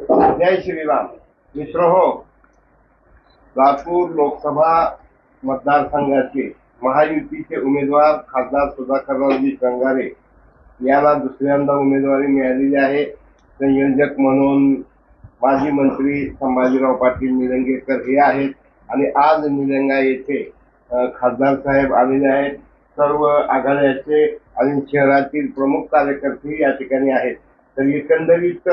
जय श्रीराम. मित्र हो लातूर लोकसभा मतदारसंघाचे महायुतीचे उमेदवार खासदार सुधाकररावजी गंगारे यांना दुसऱ्यांदा उमेदवारी मिळालेली आहे. संयोजक म्हणून माजी मंत्री संभाजीराव पाटील निलंगेकर हे आहेत आणि आज निलंगा येथे खासदार साहेब आलेले आहेत. सर्व आघाड्याचे आणि शहरातील प्रमुख कार्यकर्ते या ठिकाणी आहेत. तर एकंदरीत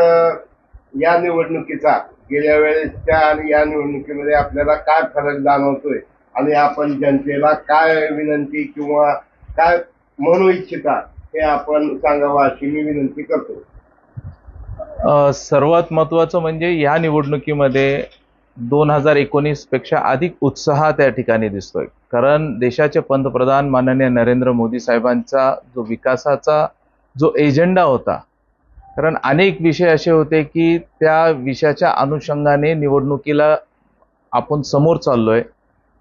या निवडणुकीचा गेल्या वेळेसच्या आणि या निवडणुकीमध्ये आपल्याला काय फरक जाणवतोय? आणि आपण जनतेला काय विनंती किंवा काय म्हणू इच्छिता हे आपण सांगावं अशी मी विनंती करतो. सर्वात महत्वाचं म्हणजे या निवडणुकीमध्ये दोन हजार एकोणीसपेक्षा अधिक उत्साह त्या ठिकाणी दिसतोय. कारण देशाचे पंतप्रधान माननीय नरेंद्र मोदी साहेबांचा जो विकासाचा जो एजेंडा होता कारण अनेक विषय असे होते की त्या विषयाच्या अनुषंगाने निवडणुकीला आपण समोर चाललोय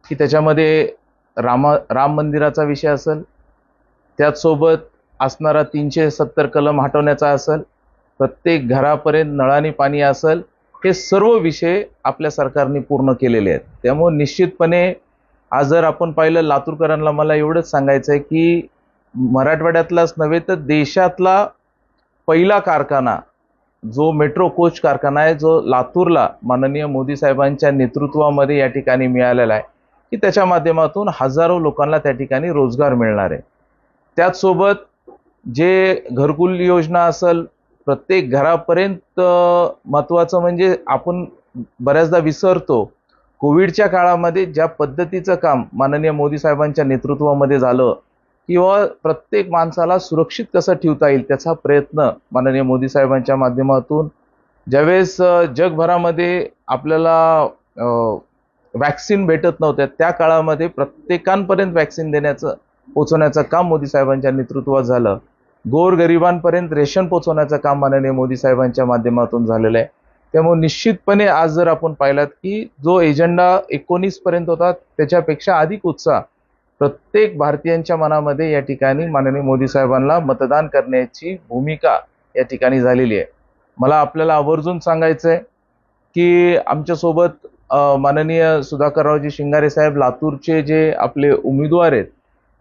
की त्याच्यामध्ये रामा राम मंदिराचा विषय असेल त्याचसोबत असणारा तीनशे सत्तर कलम हटवण्याचा असेल प्रत्येक घरापर्यंत नळाने पाणी असेल हे सर्व विषय आपल्या सरकारने पूर्ण केलेले आहेत. त्यामुळे निश्चितपणे आज जर आपण पाहिलं लातूरकरांना मला एवढंच सांगायचं आहे की मराठवाड्यातलाच नव्हे तर देशातला पहिला कारखाना जो मेट्रो कोच कारखाना आहे जो लातूरला माननीय मोदी साहेबांच्या नेतृत्वामध्ये या ठिकाणी मिळालेला आहे की त्याच्या माध्यमातून हजारो लोकांना त्या ठिकाणी रोजगार मिळणार आहे. त्याचसोबत जे घरकुल योजना असेल प्रत्येक घरापर्यंत महत्त्वाचं म्हणजे आपण बऱ्याचदा विसरतो कोविडच्या काळामध्ये ज्या पद्धतीचं काम माननीय मोदी साहेबांच्या नेतृत्वामध्ये झालं किंवा प्रत्येक माणसाला सुरक्षित कसं ठेवता येईल त्याचा प्रयत्न माननीय मोदी साहेबांच्या माध्यमातून. ज्यावेळेस जगभरामध्ये आपल्याला वॅक्सिन भेटत नव्हत्या त्या काळामध्ये प्रत्येकांपर्यंत वॅक्सिन देण्याचं पोचवण्याचं काम मोदी साहेबांच्या नेतृत्वात झालं. गोरगरिबांपर्यंत रेशन पोचवण्याचं काम माननीय मोदी साहेबांच्या माध्यमातून झालेलं आहे. त्यामुळे निश्चितपणे आज जर आपण पाहिलात की जो एजेंडा एकोणीसपर्यंत होता त्याच्यापेक्षा अधिक उत्साह प्रत्येक भारतीयांच्या मनामध्ये या ठिकाणी माननीय मोदी साहेबांना मतदान करण्याची भूमिका या ठिकाणी झालेली आहे. मला आपल्याला आवर्जून सांगायचं आहे की आमच्यासोबत माननीय सुधाकररावजी शिंगारे साहेब लातूरचे जे आपले उमेदवार आहेत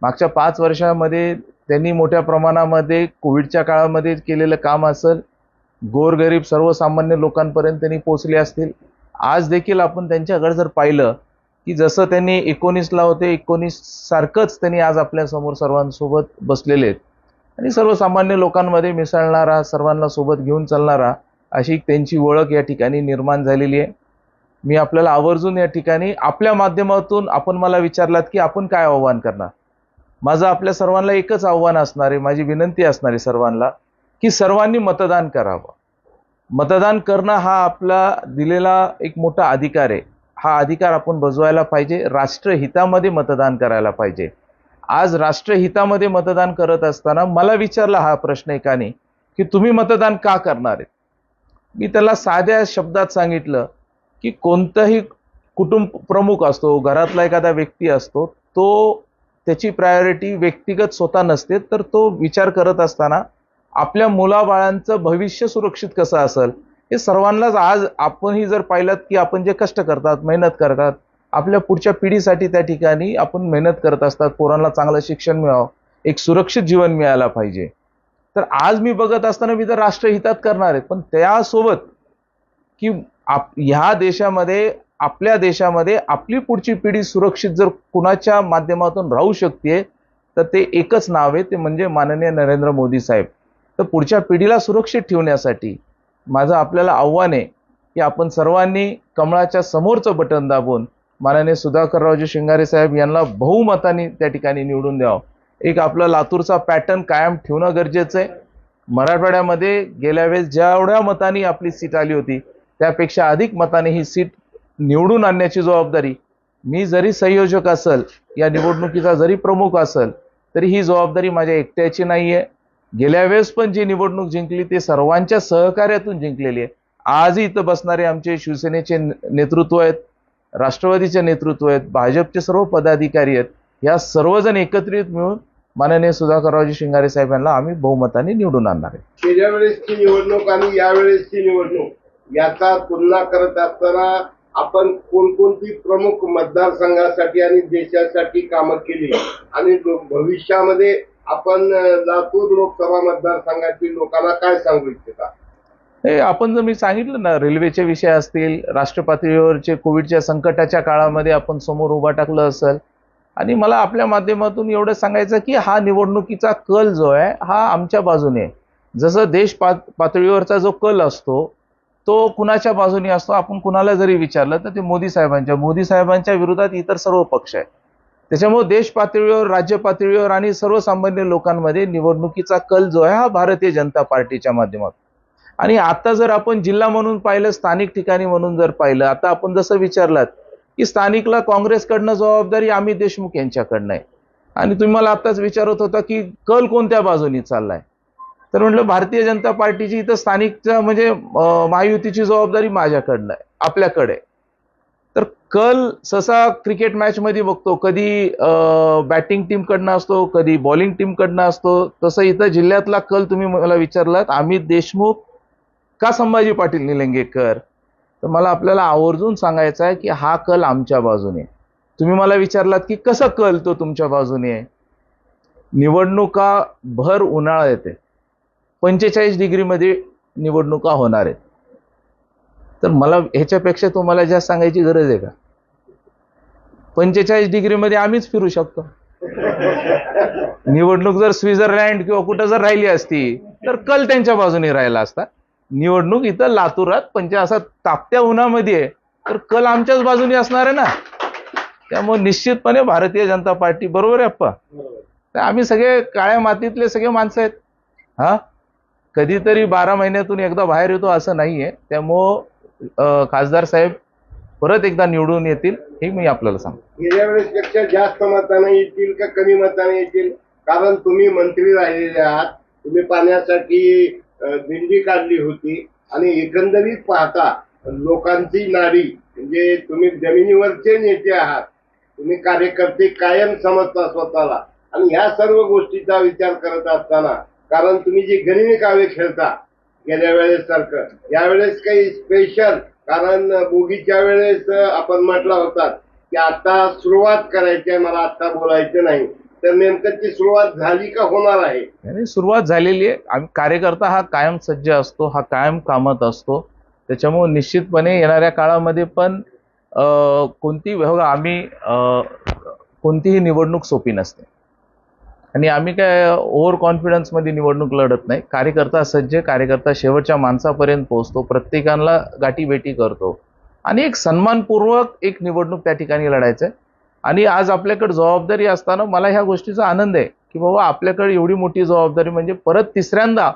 मागच्या पाच वर्षामध्ये त्यांनी मोठ्या प्रमाणामध्ये कोविडच्या काळामध्ये केलेलं काम असेल गोरगरीब सर्वसामान्य लोकांपर्यंत त्यांनी पोचले असतील. आज देखील आपण त्यांच्याकडे जर पाहिलं की जसं त्यांनी एकोणीसला होते एकोणीस सारखंच त्यांनी आज आपल्यासमोर सर्वांसोबत बसलेले आहेत. आणि सर्वसामान्य लोकांमध्ये मिसळणारा सर्वांना सोबत घेऊन चालणारा अशी त्यांची ओळख या ठिकाणी निर्माण झालेली आहे. मी आपल्याला आवर्जून या ठिकाणी आपल्या माध्यमातून आपण मला विचारलात की आपण काय आव्हान करणार? माझं आपल्या सर्वांना एकच आव्हान असणार आहे माझी विनंती असणार आहे सर्वांना की सर्वांनी मतदान करावं. मतदान करणं हा आपला दिलेला एक मोठा अधिकार आहे. हा अधिकार आपण बजवायला पाहिजे. राष्ट्रहितामध्ये मतदान करायला पाहिजे. आज राष्ट्रहितामध्ये मतदान करत असताना मला विचारला हा प्रश्न एकाने की तुम्ही मतदान का करणार आहेत? मी त्याला साध्या शब्दात सांगितलं की कोणताही कुटुंब प्रमुख असतो घरातला एखादा व्यक्ती असतो तो त्याची प्रायोरिटी व्यक्तिगत स्वतः नसते तर तो विचार करत असताना आपल्या मुलाबाळांचं भविष्य सुरक्षित कसं असेल? हे सर्वांनाच आज आपणही जर पाहिलं की आपण जे कष्ट करतात मेहनत करतात आपल्या पुढच्या पिढीसाठी त्या ठिकाणी आपण मेहनत करत असतात पोरांना चांगलं शिक्षण मिळावं एक सुरक्षित जीवन मिळायला पाहिजे. तर आज मी बघत असताना मी तर राष्ट्रहितात करणार आहे पण त्यासोबत की आप ह्या देशामध्ये आपल्या देशामध्ये आपली पुढची पिढी सुरक्षित जर कुणाच्या माध्यमातून राहू शकते तर ते एकच नाव आहे ते म्हणजे माननीय नरेंद्र मोदी साहेब. तर पुढच्या पिढीला सुरक्षित ठेवण्यासाठी माझं आपल्याला आव्हान आहे की आपण सर्वांनी कमळाच्या समोरचं बटन दाबून माननीय सुधाकररावजी शिंगारे साहेब यांना बहुमताने त्या ठिकाणी निवडून द्यावं. एक आपला लातूरचा पॅटर्न कायम ठेवणं गरजेचं आहे. मराठवाड्यामध्ये गेल्या वेळेस जेवढ्या मताने आपली सीट आली होती त्यापेक्षा अधिक मताने ही सीट निवडून आणण्याची जबाबदारी. मी जरी संयोजक असेल या निवडणुकीचा जरी प्रमुख असेल तरी ही जबाबदारी माझ्या एकट्याची नाही आहे गेल्या वेळेस पण जी निवडणूक जिंकली ते सर्वांच्या सहकार्यातून जिंकलेली आहे. आजही इथं बसणारे आमचे शिवसेनेचे नेतृत्व आहेत राष्ट्रवादीचे नेतृत्व आहेत भाजपचे सर्व पदाधिकारी आहेत. या सर्वजण एकत्रित मिळून माननीय सुधाकररावजी शिंगारे साहेब यांना आम्ही बहुमताने निवडून आणणार आहे. गेल्या वेळेसची निवडणूक आणि यावेळेसची निवडणूक याचा तुलना करत असताना आपण कोणकोणती प्रमुख मतदारसंघासाठी आणि देशासाठी कामं केली आणि भविष्यामध्ये आपण लातूर लोकसभा मतदारसंघातील लोकांना काय सांगू इच्छिता? हे आपण जर मी सांगितलं ना रेल्वेचे विषय असतील राष्ट्र पातळीवरचे कोविडच्या संकटाच्या काळामध्ये आपण समोर उभा टाकलं असेल आणि मला आपल्या माध्यमातून एवढं सांगायचं की हा निवडणुकीचा कल जो आहे हा आमच्या बाजूने आहे. जसं देश पातळीवरचा जो कल असतो तो कुणाच्या बाजूने असतो आपण कुणाला जरी विचारलं तर ते मोदी साहेबांच्या मोदी साहेबांच्या विरोधात इतर सर्व पक्ष आहे त्याच्यामुळे देश पातळीवर राज्य पातळीवर आणि सर्वसामान्य लोकांमध्ये निवडणुकीचा कल जो आहे हा भारतीय जनता पार्टीच्या माध्यमातून. आणि आता जर आपण जिल्हा म्हणून पाहिलं स्थानिक ठिकाणी म्हणून जर पाहिलं आता आपण जसं विचारलात की स्थानिकला काँग्रेसकडनं जबाबदारी अमित देशमुख यांच्याकडनं आहे. आणि तुम्ही मला आत्ताच विचारत होता की कल कोणत्या बाजूनी चाललाय? तर म्हटलं भारतीय जनता पार्टीची इथं स्थानिकच्या म्हणजे महायुतीची जबाबदारी माझ्याकडनं आहे आपल्याकडे आहे. कल ससा क्रिकेट मॅचमध्ये बघतो. कधी बॅटिंग टीमकडनं असतो कधी बॉलिंग टीमकडनं असतो. तसं इथं जिल्ह्यातला कल तुम्ही मला विचारलात. अमित देशमुख का संभाजी पाटील निलंगेकर? तर मला आपल्याला आवर्जून सांगायचं आहे की हा कल आमच्या बाजूने तुम्ही मला विचारलात की कसं कल तो तुमच्या बाजूने आहे? निवडणुका भर उन्हाळा येते. पंचेचाळीस डिग्रीमध्ये निवडणुका होणार आहेत. तर मला ह्याच्यापेक्षा तुम्हाला जास्त सांगायची गरज आहे का? पंचेचाळीस डिग्रीमध्ये आम्हीच फिरू शकतो. निवडणूक जर स्वित्झर्लंड किंवा कुठं जर राहिली असती तर कल त्यांच्या बाजूने राहिला असता. निवडणूक इथं लातूरात पंच असा तापत्या उन्हामध्ये आहे तर कल आमच्याच बाजूने असणार आहे ना. त्यामुळे निश्चितपणे भारतीय जनता पार्टी बरोबर आहे अप्पा. तर आम्ही सगळे काळ्या मातीतले सगळे माणसं आहेत. हा? कधीतरी बारा महिन्यातून एकदा बाहेर येतो असं नाहीये. त्यामुळं खासदार साहेब परत एकदा निवडून येतील हे मी आपल्याला सांगतो. गेल्या वेळेसपेक्षा जास्त मताने येतील का कमी मताने येतील? कारण तुम्ही मंत्री राहिलेले आहात तुम्ही पाण्यासाठी दिंडी काढली होती आणि एकंदरीत पाहता लोकांची नाडी म्हणजे तुम्ही जमिनीवरचे नेते आहात तुम्ही कार्यकर्ते कायम समजता स्वतःला. आणि ह्या सर्व गोष्टीचा विचार करत असताना कारण तुम्ही जी गनिमी कावे खेळता गेल्या वेळेस सारखं यावेळेस काही स्पेशल कारण बोगीच्या वेळेस आपण म्हटलं होता की आता सुरुवात करायची आहे मला आता बोलायचं नाही तर नेमकं ती सुरुवात झाली का होणार आहे? आणि सुरुवात झालेली आहे. आम्ही कार्यकर्ता हा कायम सज्ज असतो हा कायम कामात असतो. त्याच्यामुळे निश्चितपणे येणाऱ्या काळामध्ये पण कोणती बघा आम्ही कोणतीही निवडणूक सोपी नसते. आणि आम्ही काय ओव्हर कॉन्फिडन्समध्ये निवडणूक लढत नाही. कार्यकर्ता सज्ज कार्यकर्ता शेवटच्या माणसापर्यंत पोहोचतो प्रत्येकाला गाठीभेटी करतो. आणि एक सन्मानपूर्वक एक निवडणूक त्या ठिकाणी लढायचं आहे आणि आज आपल्याकडे जबाबदारी असताना मला ह्या गोष्टीचा आनंद आहे की बाबा आपल्याकडे एवढी मोठी जबाबदारी म्हणजे परत तिसऱ्यांदा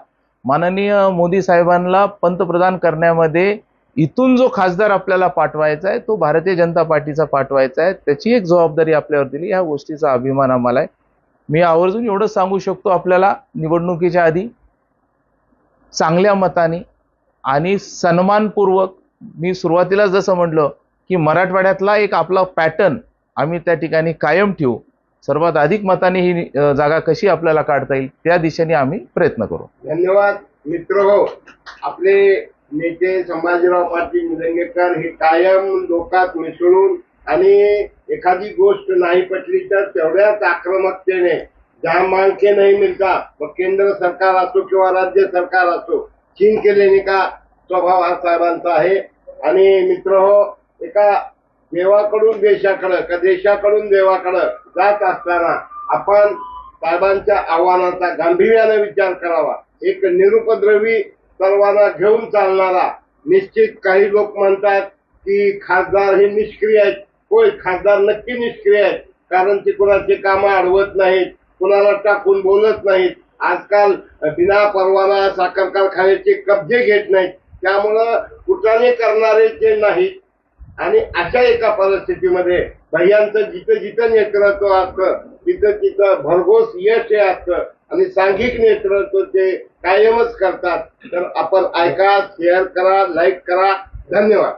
माननीय मोदी साहेबांना पंतप्रधान करण्यामध्ये इथून जो खासदार आपल्याला पाठवायचा आहे तो भारतीय जनता पार्टीचा पाठवायचा आहे त्याची एक जबाबदारी आपल्यावर दिली. ह्या गोष्टीचा अभिमान आम्हाला आहे. मी आवर्जून एवढं सांगू शकतो आपल्याला निवडणुकीच्या आधी चांगल्या मताने आणि सन्मानपूर्वक मी सुरुवातीला जसं म्हटलं की मराठवाड्यातला एक आपला पॅटर्न आम्ही त्या ठिकाणी कायम ठेवू. सर्वात अधिक मताने ही जागा कशी आपल्याला काढता येईल त्या दिशेने आम्ही प्रयत्न करू. धन्यवाद. मित्र हो आपले नेते संभाजीराव पाटील निलंगेकर हे कायम लोकात मिसळून आणि एखादी गोष्ट नाही पटली तर तेवढ्याच आक्रमकतेने ज्या मांग नाही मिळता मग केंद्र सरकार असो किंवा राज्य सरकार असो चीन केलेने का स्वभाव हा साहेबांचा आहे? आणि मित्र हो एका देवाकडून देशाकडं का देशाकडून देवाकडं जात असताना आपण साहेबांच्या आव्हानाचा गांभीर्याने विचार करावा. एक निरुपद्रवी सर्वांना घेऊन चालणारा निश्चित काही लोक म्हणतात की खासदार हे निष्क्रिय आहेत. होय खासदार नक्की निष्क्रिय आहेत. कारण ते कुणाचे काम अडवत नाहीत कुणाला टाकून बोलत नाहीत. आजकाल बिना परवाना साखर कारखान्याचे कब्जे घेत नाहीत. त्यामुळं कुठाने करणारे ते नाहीत आणि अशा एका परिस्थितीमध्ये भैयांचं जिथं जिथं नेतृत्व असतं तिथं तिथं भरघोस यश हे असतं. आणि सांघिक नेतृत्व ते कायमच करतात. तर आपण ऐका शेअर करा लाईक करा. धन्यवाद.